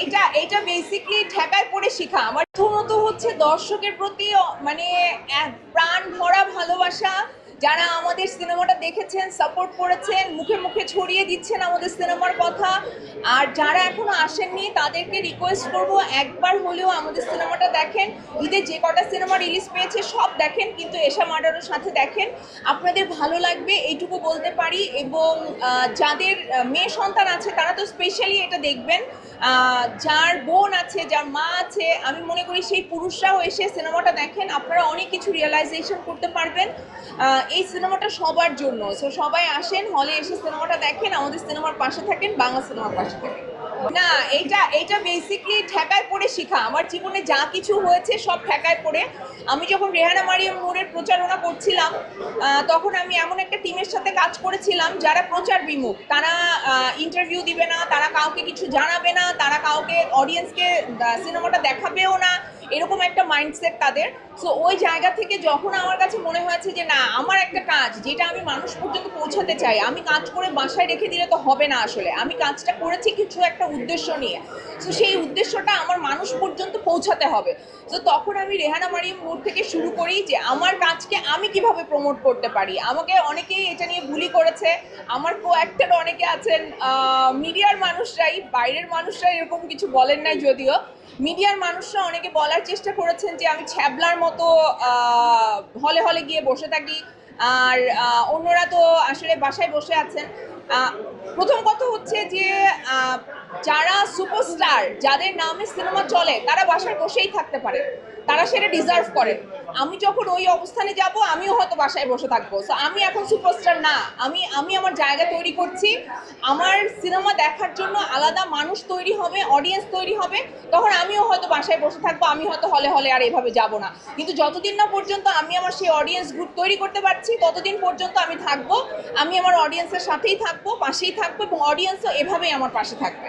এটা এটা বেসিকলি ঠেকায় পড়ে শেখা। আমার প্রথমত হচ্ছে দর্শকের প্রতি মানে প্রাণ ভরা ভালোবাসা যারা আমাদের সিনেমাটা দেখেছেন সাপোর্ট করেছেন, মুখে মুখে ছড়িয়ে দিচ্ছেন আমাদের সিনেমার কথা, আর যারা এখনও আসেননি, তাদেরকে রিকোয়েস্ট করব একবার হলেও আমাদের সিনেমাটা দেখেন। ঈদে যে কটা সিনেমা রিলিজ পেয়েছে, সব দেখেন, কিন্তু এশা মার্ডারের সাথে দেখেন। আপনাদের ভালো লাগবে, এইটুকু বলতে পারি, এবং যাদের মেয়ে সন্তান আছে, তারা তো স্পেশালি এটা দেখবেন। যার বোন আছে, যার মা আছে, আমি মনে করি সেই পুরুষরাও এসে সিনেমাটা দেখেন। আপনারা অনেক কিছু রিয়েলাইজেশন করতে পারবেন। এই সিনেমাটা সবার জন্য। সো সবাই আসেন, হলে এসে সিনেমাটা দেখেন, আমাদের সিনেমার পাশে থাকেন, বাংলা সিনেমার পাশে থাকেন। না এটা এটা বেসিকলি ঠেকায় পড়ে শেখা। আমার জীবনে যা কিছু হয়েছে সব ঠেকায় পড়ে। আমি যখন রেহানা মারিয়াম নূরের প্রচারণা করছিলাম তখন আমি এমন একটা টিমের সাথে কাজ করেছিলাম, যারা প্রচার বিমুখ। তারা ইন্টারভিউ দিবে না, তারা কাউকে কিছু জানাবে না, তারা কাউকে অডিয়েন্সকে সিনেমাটা দেখাবেও না। এরকম একটা মাইন্ডসেট তাদের। সো ওই জায়গা থেকে যখন আমার কাছে মনে হয়েছে যে, না, আমার একটা কাজ, যেটা আমি মানুষ পর্যন্ত পৌঁছাতে চাই, আমি কাজ করে বাসায় রেখে দিলে তো হবে না আসলে। আমি কাজটা করেছি কিছু একটা উদ্দেশ্য নিয়ে। সো সেই উদ্দেশ্যটা আমার মানুষ পর্যন্ত পৌঁছাতে হবে। তো তখন আমি রেহানা মারিয়াম মোড় থেকে শুরু করি যে, আমার কাজকে আমি কীভাবে প্রমোট করতে পারি? আমাকে অনেকেই এটা নিয়ে বুলি করেছে। আমার কো অ্যাক্টর অনেকে আছেন মিডিয়ার মানুষরাই, বাইরের মানুষরাই এরকম কিছু বলেন নাই যদিও। মিডিয়ার মানুষরা অনেকে বলার চেষ্টা করেছেন যে আমি ছ্যাবলার মতো হলে হলে গিয়ে বসে থাকি। আর অন্যরা তো আসলে বাসায় বসে আছেন। প্রথম কথা হচ্ছে যে যারা সুপারস্টার যাদের নামে সিনেমা চলে, তারা বাসায় বসেই থাকতে পারে। তারা সেটা ডিজার্ভ করেন আমি যখন ওই অবস্থানে যাব, আমিও হয়তো বাসায় বসে থাকব। সো আমি এখন সুপারস্টার না। আমি আমি আমার জায়গা তৈরি করছি। আমার সিনেমা দেখার জন্য আলাদা মানুষ তৈরি হবে অডিয়েন্স তৈরি হবে। তখন আমিও হয়তো বাসায় বসে থাকব, আমি হয়তো হলে হলে আর এভাবে যাব না। কিন্তু যতদিন না পর্যন্ত আমি আমার সেই অডিয়েন্স গ্রুপ তৈরি করতে পারছি, ততদিন পর্যন্ত আমি থাকব। আমি আমার অডিয়েন্সের সাথেই থাকব, পাশেই থাকব এবং অডিয়েন্সও এভাবেই আমার পাশে থাকবে।